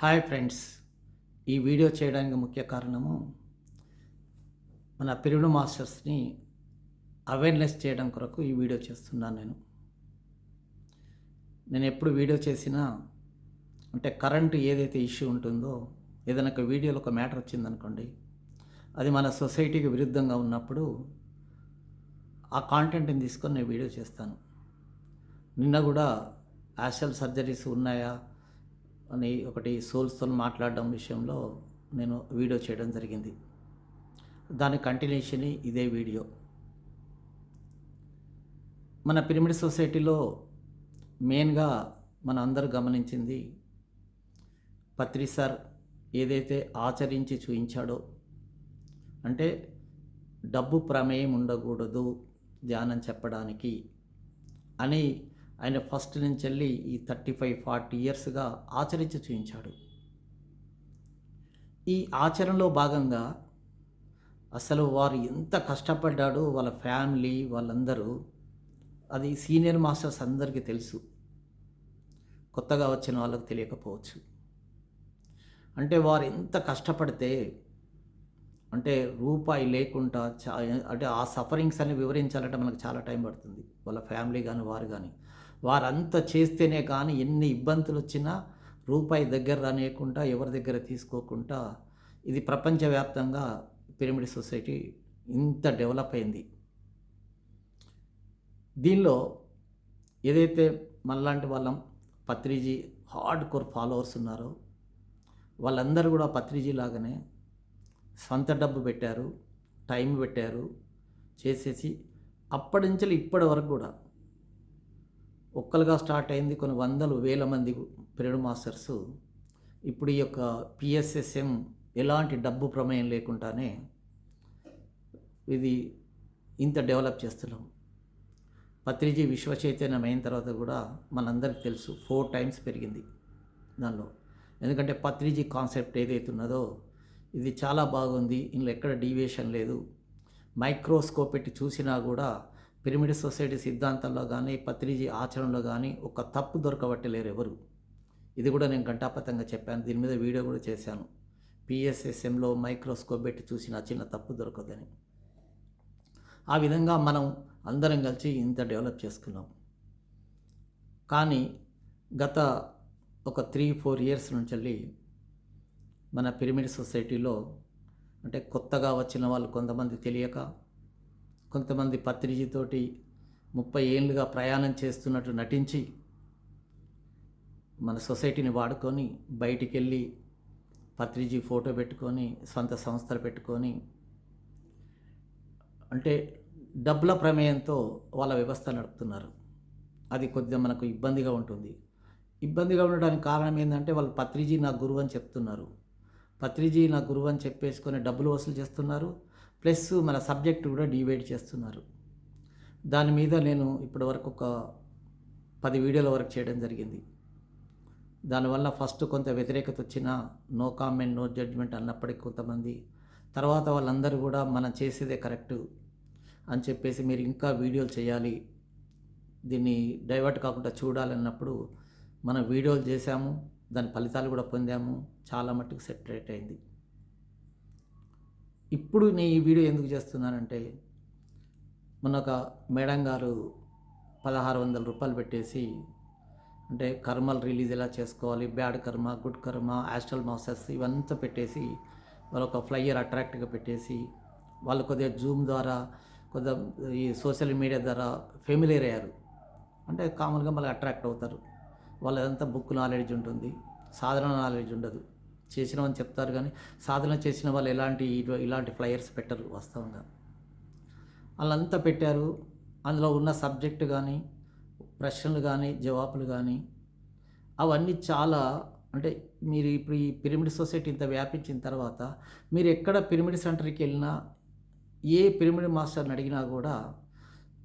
Hi friends. ఈ video చేయడానికి ముఖ్య కారణము మన పిరుడు మాస్టర్స్ని అవేర్నెస్ చేయడం కొరకు ఈ వీడియో చేస్తున్నాను నేను. నేను ఎప్పుడు వీడియో చేసినా అంటే కరెంటు ఏదైతే ఇష్యూ ఉంటుందో ఏదైనా ఒక వీడియోలో ఒక మ్యాటర్ వచ్చిందనుకోండి అది మన సొసైటీకి విరుద్ధంగా ఉన్నప్పుడు ఆ కాంటెంట్ని తీసుకొని నేను వీడియో చేస్తాను. నిన్న కూడా యాషల్ సర్జరీస్ ఉన్నాయా అని ఒకటి సోల్స్తో మాట్లాడడం విషయంలో నేను వీడియో చేయడం జరిగింది. దాని కంటిన్యూషన్ ఇదే వీడియో. మన పిరమిడ్ సొసైటీలో మెయిన్గా మన అందరూ గమనించింది పత్రి సార్ ఏదైతే ఆచరించి చూపించాడో అంటే డబ్బు ప్రమేయం ఉండకూడదు ధ్యానం చెప్పడానికి అని ఆయన ఫస్ట్ నుంచి వెళ్ళి ఈ థర్టీ ఫైవ్ ఫార్టీ ఇయర్స్గా ఆచరించి చూపించాడు ఈ ఆచరణలో భాగంగా అసలు వారు ఎంత కష్టపడ్డాడో వాళ్ళ ఫ్యామిలీ వాళ్ళందరూ అది సీనియర్ మాస్టర్స్ అందరికీ తెలుసు. కొత్తగా వచ్చిన వాళ్ళకి తెలియకపోవచ్చు. అంటే వారు ఎంత కష్టపడితే అంటే రూపాయి లేకుండా చా అంటే ఆ సఫరింగ్స్ అని వివరించాలంటే మనకు చాలా టైం పడుతుంది. వాళ్ళ ఫ్యామిలీ కానీ వారు కానీ వారంతా చేస్తేనే కానీ ఎన్ని ఇబ్బందులు వచ్చినా రూపాయి దగ్గర రానియకుండా ఎవరి దగ్గర తీసుకోకుండా ఇది ప్రపంచవ్యాప్తంగా పిరమిడ్ సొసైటీ ఇంత డెవలప్ అయింది. దీనిలో ఏదైతే మనలాంటి వాళ్ళం పత్రిజీ హార్డ్ కోర్ ఫాలోవర్స్ ఉన్నారో వాళ్ళందరూ కూడా పత్రిజీ లాగానే సొంత డబ్బు పెట్టారు టైం పెట్టారు చేసేసి అప్పటి నుంచి ఇప్పటి వరకు కూడా ఒక్కలుగా స్టార్ట్ అయింది కొన్ని వందలు వేల మంది పిరియడ్ మాస్టర్స్. ఇప్పుడు ఈ యొక్క పిఎస్ఎస్ఎం ఎలాంటి డబ్బు ప్రమేయం లేకుండానే ఇది ఇంత డెవలప్ చేస్తున్నాం. పత్రిజీ విశ్వ చైతన్యం అయిన తర్వాత కూడా మనందరికి తెలుసు ఫోర్ టైమ్స్ పెరిగింది దానిలో. ఎందుకంటే పత్రిజీ కాన్సెప్ట్ ఏదైతే ఉన్నదో ఇది చాలా బాగుంది ఇందులో ఎక్కడ డీవియేషన్ లేదు. మైక్రోస్కోప్ పెట్టి చూసినా కూడా పిరమిడ్ సొసైటీ సిద్ధాంతంలో కానీ పత్రిజీ ఆచరణలో కానీ ఒక తప్పు దొరకబట్టలేరు ఎవరు. ఇది కూడా నేను ఘంటాపతంగా చెప్పాను. దీని మీద వీడియో కూడా చేశాను. పిఎస్ఎస్ఎంలో మైక్రోస్కోప్ పెట్టి చూసిన చిన్న తప్పు దొరకదని. ఆ విధంగా మనం అందరం కలిసి ఇంత డెవలప్ చేసుకున్నాం. కానీ గత ఒక త్రీ ఫోర్ ఇయర్స్ నుంచి వెళ్ళి మన పిరమిడ్ సొసైటీలో అంటే కొత్తగా వచ్చిన వాళ్ళు కొంతమంది తెలియక కొంతమంది పత్రిజీతోటి ముప్పై ఏళ్ళుగా ప్రయాణం చేస్తున్నట్టు నటించి మన సొసైటీని వాడుకొని బయటికి వెళ్ళి పత్రిజీ ఫోటో పెట్టుకొని సొంత సంస్థలు పెట్టుకొని అంటే డబ్బుల ప్రమేయంతో వాళ్ళ వ్యవస్థ నడుపుతున్నారు. అది కొద్దిగా మనకు ఇబ్బందిగా ఉంటుంది. ఇబ్బందిగా ఉండడానికి కారణం ఏంటంటే వాళ్ళు పత్రిజీ నా గురువు అని చెప్తున్నారు. పత్రిజీ నా గురువు అని చెప్పేసుకొని డబ్బులు వసూలు చేస్తున్నారు. ప్లస్ మన సబ్జెక్ట్ కూడా డివైడ్ చేస్తున్నారు. దాని మీద నేను ఇప్పటి వరకు ఒక పది వీడియోల వరకు చేయడం జరిగింది. దానివల్ల ఫస్ట్ కొంత వ్యతిరేకత వచ్చిన నో కామెంట్ నో జడ్జ్మెంట్ అన్నప్పటికీ కొంతమంది తర్వాత వాళ్ళందరూ కూడా మనం చేసేదే కరెక్టు అని చెప్పేసి మీరు ఇంకా వీడియోలు చేయాలి దీన్ని డైవర్ట్ కాకుండా చూడాలన్నప్పుడు మనం వీడియోలు చేశాము దాని ఫలితాలు కూడా పొందాము చాలా మట్టుకు సెపరేట్ అయింది. ఇప్పుడు నేను ఈ వీడియో ఎందుకు చేస్తున్నానంటే మొన్న ఒక మేడం గారు పదహారు వందల రూపాయలు పెట్టేసి అంటే కర్మలు రిలీజ్ ఎలా చేసుకోవాలి బ్యాడ్ కర్మ గుడ్ కర్మ యాస్ట్రల్ మాసెస్ ఇవంతా పెట్టేసి వాళ్ళు ఒక ఫ్లయర్ అట్రాక్ట్గా పెట్టేసి వాళ్ళు కొద్దిగా జూమ్ ద్వారా కొద్దిగా ఈ సోషల్ మీడియా ద్వారా ఫెమిలియర్ అయ్యారు. అంటే కామన్గా మళ్ళీ అట్రాక్ట్ అవుతారు. వాళ్ళదంతా బుక్ నాలెడ్జ్ ఉంటుంది సాధారణ నాలెడ్జ్ ఉండదు. చేసినామని చెప్తారు కానీ సాధన చేసిన వాళ్ళు ఎలాంటి ఇలాంటి ఫ్లయర్స్ పెట్టరు వాస్తవంగా. వాళ్ళంతా పెట్టారు. అందులో ఉన్న సబ్జెక్ట్ కానీ ప్రశ్నలు కానీ జవాబులు కానీ అవన్నీ చాలా అంటే మీరు ఇప్పుడు ఈ పిరమిడ్ సొసైటీ ఇంత వ్యాపించిన తర్వాత మీరు ఎక్కడ పిరమిడ్ సెంటర్కి వెళ్ళినా ఏ పిరమిడ్ మాస్టర్ని అడిగినా కూడా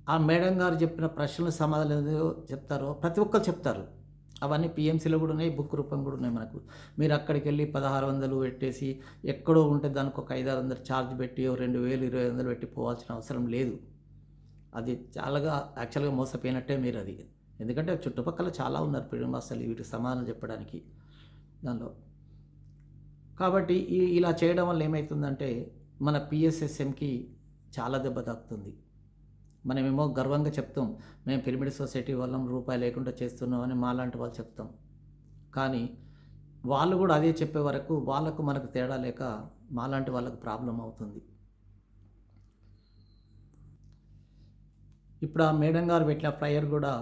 ఆ మేడం గారు చెప్పిన ప్రశ్నలు సమాధానం ఏదో చెప్తారో ప్రతి ఒక్కరు చెప్తారు. అవన్నీ పిఎంసీలో కూడా ఉన్నాయి బుక్ రూపం కూడా ఉన్నాయి మనకు. మీరు అక్కడికి వెళ్ళి పదహారు వందలు పెట్టేసి ఎక్కడో ఉంటే దానికి ఒక ఐదారు వందలు ఛార్జ్ పెట్టి రెండు వేలు ఇరవై వందలు పెట్టి పోవాల్సిన అవసరం లేదు. అది చాలాగా యాక్చువల్గా మోసపోయినట్టే మీరు అది. ఎందుకంటే చుట్టుపక్కల చాలా ఉన్నారు పిడి వీటికి సమాధానం చెప్పడానికి దానిలో. కాబట్టి ఈ ఇలా చేయడం వల్ల ఏమవుతుందంటే మన పిఎస్ఎస్ఎంకి చాలా దెబ్బ తాకుతుంది. మనమేమో గర్వంగా చెప్తాం. మేము పిరమిడ్ సొసైటీ వాళ్ళం రూపాయి లేకుండా చేస్తున్నాం అని మాలాంటి వాళ్ళు చెప్తాం. కానీ వాళ్ళు కూడా అదే చెప్పే వరకు వాళ్ళకు మనకు తేడా లేక మాలాంటి వాళ్ళకు ప్రాబ్లం అవుతుంది. ఇప్పుడు ఆ మేడం గారు పెట్టిన ఫ్లయర్ కూడా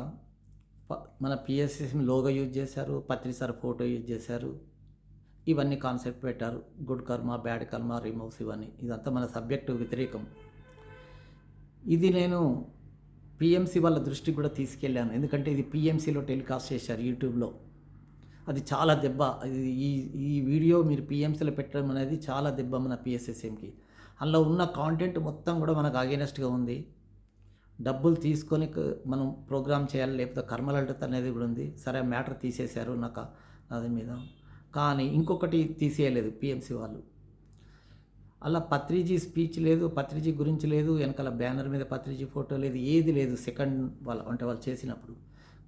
మన పిఎస్సిఎం లోగో యూజ్ చేశారు పత్రి సార్ ఫోటో యూజ్ చేశారు ఇవన్నీ కాన్సెప్ట్ పెట్టారు. గుడ్ కర్మ బ్యాడ్ కర్మ రిమోవ్స్ ఇవన్నీ. ఇదంతా మన సబ్జెక్టు వ్యతిరేకం. ఇది నేను పిఎంసి వాళ్ళ దృష్టికి కూడా తీసుకెళ్ళాను. ఎందుకంటే ఇది పిఎంసిలో టెలికాస్ట్ చేశారు యూట్యూబ్లో. అది చాలా దెబ్బ. ఇది ఈ ఈ వీడియో మీరు పిఎంసీలో పెట్టడం అనేది చాలా దెబ్బ మన పిఎస్ఎస్ఎంకి అందులో ఉన్న కాంటెంట్ మొత్తం కూడా మనకు అగేనెస్ట్గా ఉంది. డబ్బులు తీసుకొని మనం ప్రోగ్రామ్ చేయాలి లేకపోతే కర్మలడ్డత అనేది కూడా ఉంది. సరే మ్యాటర్ తీసేశారు నాకు దాని మీద. కానీ ఇంకొకటి తీసేయలేదు పిఎంసీ వాళ్ళు. అలా పత్రిజీ స్పీచ్ లేదు పత్రిజీ గురించి లేదు వెనకాల బ్యానర్ మీద పత్రిజీ ఫోటో లేదు ఏది లేదు సెకండ్ వాళ్ళ అంటే వాళ్ళు చేసినప్పుడు.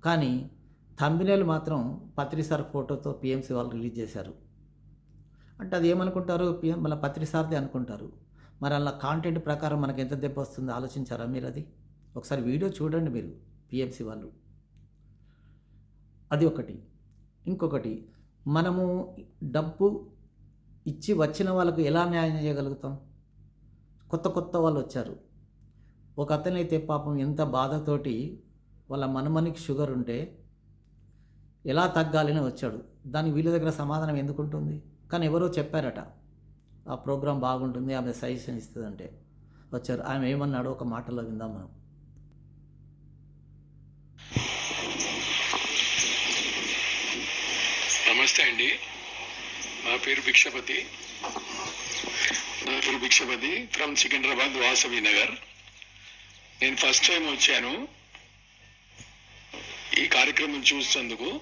కానీ తంబినేలు మాత్రం పత్రి సార్ ఫోటోతో పిఎంసీ వాళ్ళు రిలీజ్ చేశారు. అంటే అది ఏమనుకుంటారు? పిఎం మళ్ళీ పత్రి అనుకుంటారు. మరి అలా కాంటెంట్ ప్రకారం మనకు ఎంత దెబ్బ వస్తుందో ఆలోచించారా మీరు అది? ఒకసారి వీడియో చూడండి మీరు పిఎంసీ వాళ్ళు. అది ఒకటి. ఇంకొకటి మనము డబ్బు ఇచ్చి వచ్చిన వాళ్ళకు ఎలా న్యాయం చేయగలుగుతాం? కొత్త కొత్త వాళ్ళు వచ్చారు. ఒక అతనైతే పాపం ఎంత బాధతోటి వాళ్ళ మనమనికి షుగర్ ఉంటే ఎలా తగ్గాలని వచ్చాడు. దానికి వీళ్ళ దగ్గర సమాధానం ఎందుకు ఉంటుంది కానీ ఎవరో చెప్పారట ఆ ప్రోగ్రాం బాగుంటుంది ఆమె సజెషన్ ఇస్తుందంటే. వచ్చారు. ఆమె ఏమన్నాడో ఒక మాటలో విందాం మనం. నమస్తే అండి. నా పేరు భిక్షపతి. నా పేరు భిక్షపతి. ఫ్రమ్ సికింద్రాబాద్ వాసవి నగర్. నేను ఫస్ట్ టైం వచ్చాను. ఈ కార్యక్రమం చూసినందుకు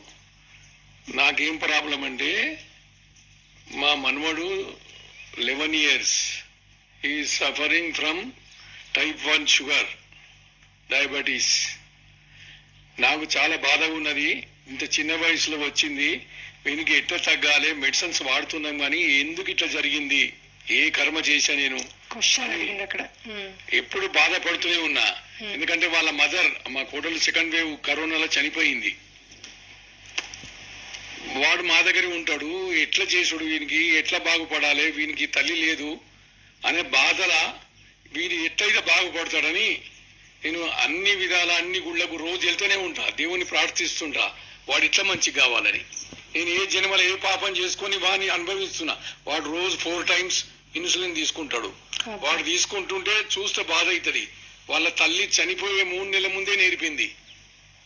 నాకేం ప్రాబ్లం అంటే మా మనవడు లెవెన్ ఇయర్స్. ఈ suffering from type one sugar diabetes నాకు చాలా బాధగా ఉన్నది. ఇంత చిన్న వయసులో వచ్చింది. వీనికి ఎట్లా తగ్గాలి? మెడిసిన్స్ వాడుతున్నాం కానీ ఎందుకు ఇట్లా జరిగింది? ఏ కర్మ చేశా నేను? అక్కడ. ఎప్పుడు బాధపడుతూనే ఉన్నా. ఎందుకంటే వాళ్ళ మదర్ మా కోడలు సెకండ్ వేవ్ కరోనాలో చనిపోయింది. వాడు మా దగ్గర ఉంటాడు. ఎట్లా చేసుడు వీనికి? ఎట్లా బాగుపడాలి? వీనికి తల్లి లేదు అనే బాధల వీడు ఎట్లయితే బాగుపడతాడని నేను అన్ని విధాల అన్ని గుళ్ళకు రోజు వెళ్తూనే ఉంటా. దేవుని ప్రార్థిస్తుంటా. వాడు ఇట్లా మంచి కావాలని. నేను ఏ జన్మలో ఏ పాపం చేసుకొని వాడిని అనుభవిస్తున్నా వాడు రోజు ఫోర్ టైమ్స్ ఇన్సులిన్ తీసుకుంటాడు. వాడు తీసుకుంటుంటే చూస్తే బాధ అవుతుంది. వాళ్ళ తల్లి చనిపోయే మూడు నెలల ముందే నేర్పింది.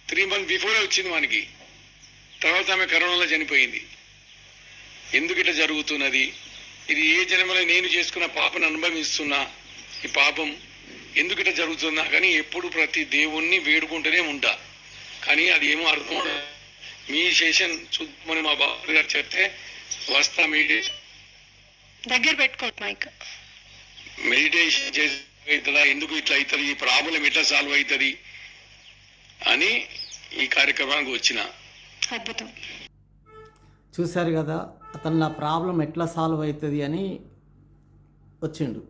త్రీ మంత్ బిఫోరే వచ్చింది వానికి. తర్వాత ఆమె కరోనాలో చనిపోయింది. ఎందుకు ఇట్లా జరుగుతున్నది? ఇది ఏ జన్మలో నేను చేసుకున్న పాపను అనుభవిస్తున్నా? ఈ పాపం ఎందుకు ఇట్లా జరుగుతుందా? కానీ ఎప్పుడు ప్రతి దేవుణ్ణి వేడుకుంటూనే ఉంటా. కానీ అది ఏమో అర్థం. మీ సెషన్ చూద్దామని మా బాబు గారు చెప్తే వస్తా మెడిటేషన్ దగ్గర పెట్టుకోండి మైక్. మెడిటేషన్ చేసి అవుతుందా ఎందుకు ఇట్లా అవుతుంది? ఈ ప్రాబ్లం ఎట్లా సాల్వ్ అవుతుంది? అని ఈ కార్యక్రమానికి వచ్చిన. అద్భుతం. చూశారు కదా అతను నా ప్రాబ్లం ఎట్లా సాల్వ్ అవుతుంది అని వచ్చిండు.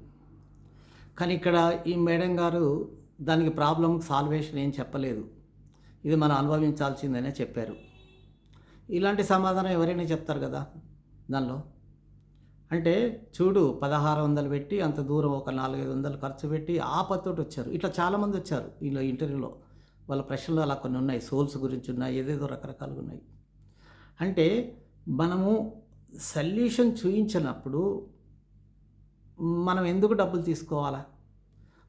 కానీ ఇక్కడ ఈ మేడం గారు దానికి ప్రాబ్లం సాల్వేషన్ ఏం చెప్పలేదు. ఇది మనం అనుభవించాల్సిందనే చెప్పారు. ఇలాంటి సమాధానం ఎవరైనా చెప్తారు కదా దానిలో? అంటే చూడు పదహారు వందలు పెట్టి అంత దూరం ఒక నాలుగైదు వందలు ఖర్చు పెట్టి ఆపత్తోటి వచ్చారు. ఇట్లా చాలామంది వచ్చారు ఇలా ఇంటర్వ్యూలో. వాళ్ళ ప్రశ్నలు అలా కొన్ని ఉన్నాయి. సోల్స్ గురించి ఉన్నాయి ఏదేదో రకరకాలుగా ఉన్నాయి. అంటే మనము సల్యూషన్ చూయించినప్పుడు మనం ఎందుకు డబ్బులు తీసుకోవాలా?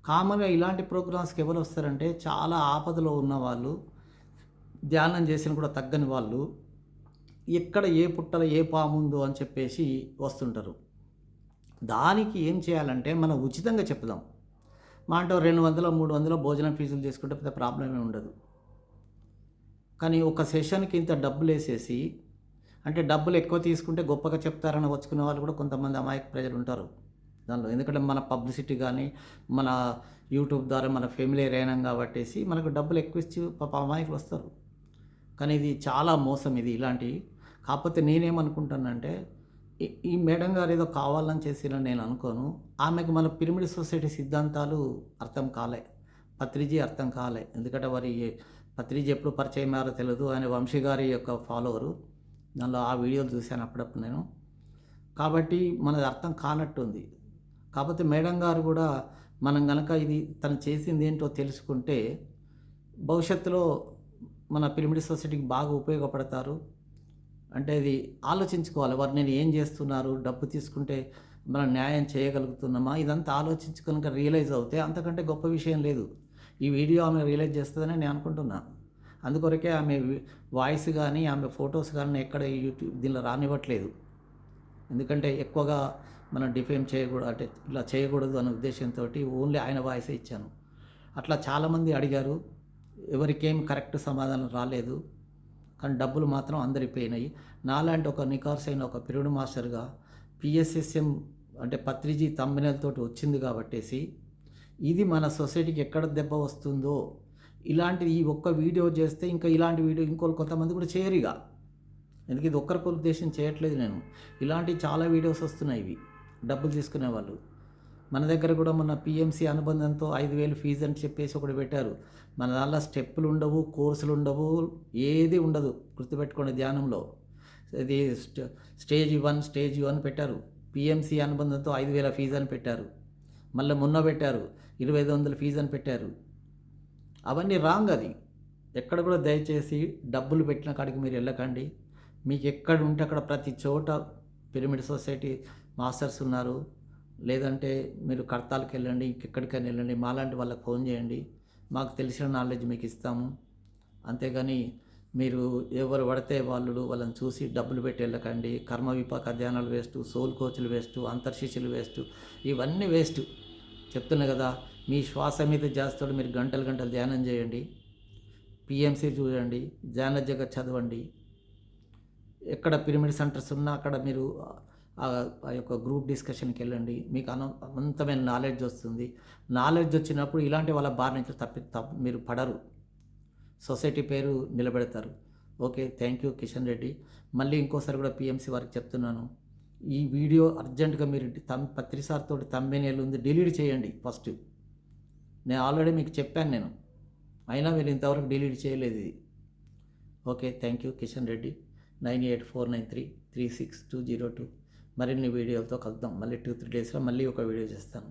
కామన్గా ఇలాంటి ప్రోగ్రామ్స్కి ఎవరు వస్తారంటే చాలా ఆపదలో ఉన్న వాళ్ళు ధ్యానం చేసిన కూడా తగ్గని వాళ్ళు ఎక్కడ ఏ పుట్టలో ఏ పాము ఉందో అని చెప్పేసి వస్తుంటారు. దానికి ఏం చేయాలంటే మనం ఉచితంగా చెప్దాం. మా అంటే రెండు వందల మూడు వందలు భోజనం ఫీజులు తీసుకుంటే పెద్ద ప్రాబ్లం ఏమి ఉండదు. కానీ ఒక సెషన్కి ఇంత డబ్బులు వేసేసి అంటే డబ్బులు ఎక్కువ తీసుకుంటే గొప్పగా చెప్తారని వచ్చుకునే వాళ్ళు కూడా కొంతమంది అమాయక ప్రజలు ఉంటారు దానిలో. ఎందుకంటే మన పబ్లిసిటీ కానీ మన యూట్యూబ్ ద్వారా మన ఫ్యామిలీ అయినాం కాబట్టేసి మనకు డబ్బులు ఎక్కువ ఇచ్చి పాప అమాయకులు వస్తారు. కానీ ఇది చాలా మోసం ఇది ఇలాంటి కాకపోతే నేనేమనుకుంటానంటే ఈ- మేడం గారు ఏదో కావాలని చేసిరని నేను అనుకోను. ఆమెకు మన పిరమిడ్ సొసైటీ సిద్ధాంతాలు అర్థం కాలే. పత్రిజీ అర్థం కాలే. ఎందుకంటే వారి పత్రిజీ ఎప్పుడు పరిచయం అయ్యారో తెలియదు ఆయన వంశీ గారి యొక్క ఫాలోవరు. దానిలో ఆ వీడియోలు చూశాను అప్పుడప్పుడు నేను. కాబట్టి మనది అర్థం కానట్టుంది. కాకపోతే మేడం గారు కూడా మనం గనక ఇది తను చేసింది ఏంటో తెలుసుకుంటే భవిష్యత్తులో మన పిరమిడ్ సొసైటీకి బాగా ఉపయోగపడతారు. అంటే ఇది ఆలోచించుకోవాలి. వారు నేను ఏం చేస్తున్నారు? డబ్బు తీసుకుంటే మనం న్యాయం చేయగలుగుతున్నామా? ఇదంతా ఆలోచించుకనుక రియలైజ్ అవుతే అంతకంటే గొప్ప విషయం లేదు. ఈ వీడియో ఆమె రియలైజ్ చేస్తుందని నేను అనుకుంటున్నా. అందుకొరకే ఆమె వాయిస్ కానీ ఆమె ఫొటోస్ కానీ ఎక్కడ యూట్యూబ్ దీనిలో రానివ్వట్లేదు. ఎందుకంటే ఎక్కువగా మనం డిఫేమ్ చేయకూడదు అంటే ఇలా చేయకూడదు అనే ఉద్దేశంతో ఓన్లీ ఆయన వాయిసే ఇచ్చాను. అట్లా చాలామంది అడిగారు. ఎవరికేం కరెక్ట్ సమాధానం రాలేదు. కానీ డబ్బులు మాత్రం అందరి పోయినాయి. నాలాంటి ఒక నికార్స్ అయిన ఒక పిరిమిడ్ మాస్టర్గా పిఎస్ఎస్ఎం అంటే పత్రిజీ తమ్మినలతోటి వచ్చింది కాబట్టేసి ఇది మన సొసైటీకి ఎక్కడ దెబ్బ వస్తుందో ఇలాంటి ఈ ఒక్క వీడియో చేస్తే ఇంకా ఇలాంటి వీడియో ఇంకోళ్ళు కొంతమంది కూడా చేయరిగా ఎందుకు? ఇది ఒక్కరికి ఉద్దేశం చేయట్లేదు నేను. ఇలాంటి చాలా వీడియోస్ వస్తున్నాయి ఇవి. డబ్బులు తీసుకునే వాళ్ళు మన దగ్గర కూడా మన పిఎంసీ అనుబంధంతో ఐదు వేలు ఫీజు అని చెప్పేసి ఒకటి పెట్టారు. మన దానిలో స్టెప్పులు ఉండవు కోర్సులు ఉండవు ఏది ఉండదు గుర్తుపెట్టుకోండి ధ్యానంలో. ఇది స్టేజ్ వన్ స్టేజ్ వన్ పెట్టారు. పిఎంసి అనుబంధంతో ఐదు వేల ఫీజు అని పెట్టారు. మళ్ళీ మొన్న పెట్టారు ఇరవై ఐదు వందల ఫీజు అని పెట్టారు. అవన్నీ రాంగ్ అది. ఎక్కడ కూడా దయచేసి డబ్బులు పెట్టిన కాడికి మీరు వెళ్ళకండి. మీకు ఎక్కడ ఉంటే అక్కడ ప్రతి చోట పిరమిడ్ సొసైటీ మాస్టర్స్ ఉన్నారు. లేదంటే మీరు కర్తాలకు వెళ్ళండి ఇంకెక్కడికైనా వెళ్ళండి మాలాంటి వాళ్ళకి ఫోన్ చేయండి మాకు తెలిసిన నాలెడ్జ్ మీకు ఇస్తాము. అంతేగాని మీరు ఎవరు పడితే వాళ్ళు వాళ్ళని చూసి డబ్బులు పెట్టి వెళ్ళకండి. కర్మ విపాక ధ్యానాలు వేస్ట్ సోల్ కోచ్లు వేస్ట్ అంతర్శిష్యులు వేస్ట్ ఇవన్నీ వేస్ట్. చెప్తున్నా కదా మీ శ్వాస మీద చేస్తాడు మీరు గంటలు గంటలు ధ్యానం చేయండి. పిఎంసి చూడండి ధ్యాన జగత్ చదవండి. ఎక్కడ పిరమిడ్ సెంటర్స్ ఉన్నా అక్కడ మీరు ఆ యొక్క గ్రూప్ డిస్కషన్కి వెళ్ళండి. మీకు అన అనంతమైన నాలెడ్జ్ వస్తుంది. నాలెడ్జ్ వచ్చినప్పుడు ఇలాంటి వాళ్ళ బారి నుంచి తప్పి తప్ప మీరు పడరు. సొసైటీ పేరు నిలబెడతారు. Okay thank you Kishan Reddy. మళ్ళీ ఇంకోసారి కూడా పిఎంసీ వారికి చెప్తున్నాను. ఈ వీడియో అర్జెంటుగా మీరు తమ్ పత్రిసార్తో తమ్మినేలు ఉంది డిలీట్ చేయండి ఫస్ట్. నేను ఆల్రెడీ మీకు చెప్పాను నేను. అయినా మీరు ఇంతవరకు డిలీట్ చేయలేదు ఇది. Okay thank you Kishan Reddy. Nine eight four nine three three six two zero two. మరిన్ని వీడియోలతో కలుద్దాం. మళ్ళీ టూ త్రీ డేస్లో మళ్ళీ ఒక వీడియో చేస్తాను.